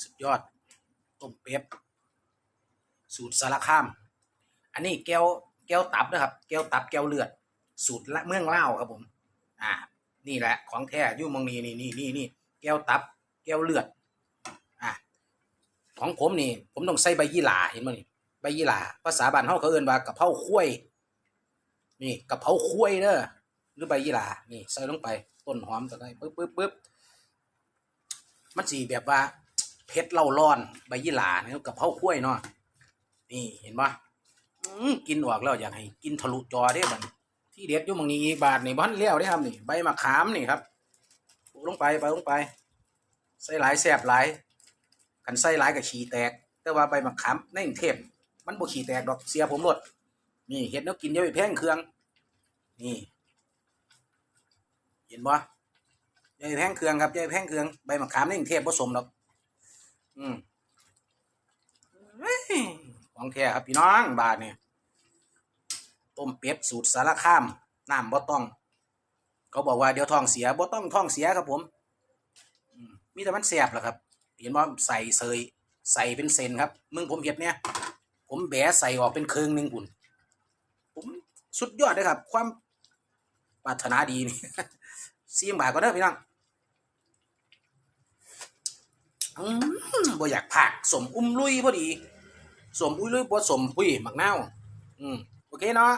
สุดยอด ต้มเป็ดสูตรสารคาม อันนี้แก้วแก้วตับนะครับ แก้วตับแก้วเลือด สูตรละเมืองเล่าครับผม อ่า นี่แหละ ของแท้ยุ่มองนี้นี่นี่นี่นี่แก้วตับ แก้วเลือด อะของผมนี่ ผมต้องใส่ใบยี่หร่าเห็นมั้ยนี่ใบยี่หร่าภาษาบ้านเฮาเขาเอิ้นว่ากะเพราข้วยนี่กะเพราข้วยเด้อหรือใบยี่หร่านี่ใส่ลงไปต้นหอมตะไคร้ปึ๊บปึ๊บปึ๊บมันสีแบบว่า เผ็ดเล่าร้อนใบยี่หร่าเนี่ยกะเพราข้วยเนาะนี่เห็นปะอืมกินออกแล้วอยากให้กินทะลุจอได้บัดนี้ที่เด็ดอยู่หมองนี้อีกบาทนี่บ้านเลี้ยวได้ครับนี่ใบมะขามนี่ครับปลงไปไปลงไป ใส่หลายแสบหลายกันใส่หลายกับฉี่แตก แต่ว่าใบมะขามในกรุงเทพมันบ่ฉี่แตกดอกเสียผมรดนี่เห็ดแนวกินเยอะไปแพงเครื่อง นี่เห็นบ่ยายแพงเครื่องครับยายแพงเครื่องใบมะขามในกรุงเทพผสมดอก อืมของแท้ครับพี่น้องบาทเนี่ยต้มเป็ดสูตรสารคามน้ำบ่ต้อง เขาบอกว่าเดี๋ยวท้องเสียบ่ต้องท้องเสียครับผมมีแต่มันแสบแหละครับ เห็นว่าใส่เซยใส่เป็นเซนครับ มึงผมเห็ดเนี่ย ผมแบะใส่ออกเป็นเครื่องหนึ่งปุ่นผมสุดยอดเลยครับ ความปรารถนาดีนี่ซีมบาทก็เด้พี่น้อง อืมบ่อยากผักสมอุ้มลุยพอดี สมอุ้ยลุยบ่สมปุ้ยหมักเน่าอืมโอเคเนาะ